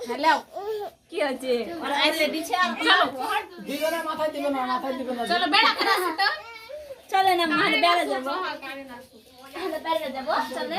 Hello কি হচ্ছে ওরা আইলে দিছে আর চলো চলো না মার বেড়া যাব বেড়া যাব চলে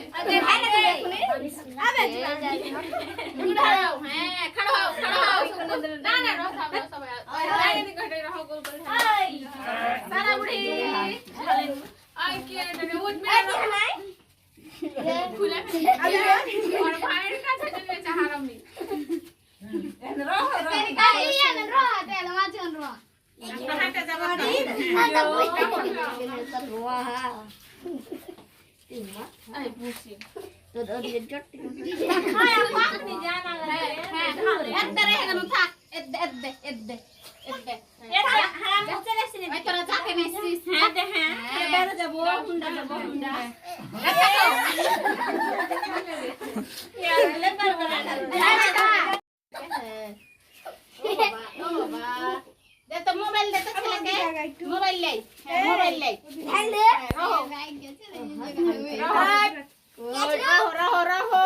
Wow. হ্যাঁ ও বাবা ও বাবা ও বাবা লাস্টে যেটি হ্যাঁ জানে খানা বসো বসো বসো হ্যাঁ না খাড়া হয়ে যাও এখানে হাত সবাই উঠে করে দিকে এটা আমরা আসো না আসো না হাত দেখে দেখে দেখি দেখি দেখি দেখি দেখি মোবাইল দে তো ছেলেকে মোবাইল লাই মোবাইল লাই রাহো রাহো রাহো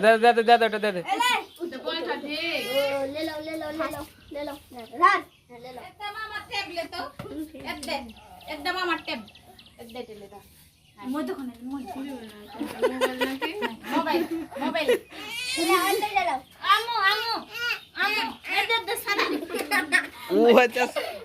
দে দে দে দে দে দে দে ও আচ্ছা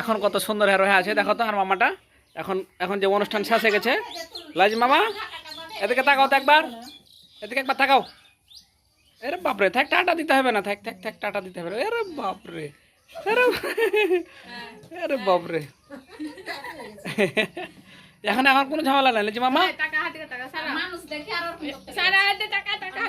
এখন কত সুন্দর হেরো হয়ে আছে দেখো তো আর মামাটা। এখন এখন যে অনুষ্ঠান শেষ হয়ে গেছে। লাজ মামা এদিকে তাকাও তো একবার। এদিকে একবার তাকাও। এরে বাপরে থাক টাটা দিতে হবে না থাক থাক থাক টাটা দিতে হবে। এরে বাপরে এরে এরে বাপরে। এখন এখন কোনো ঝামেলা নাই লাজি মামা। মানুষ দেখে আর সারা টাকা টাকা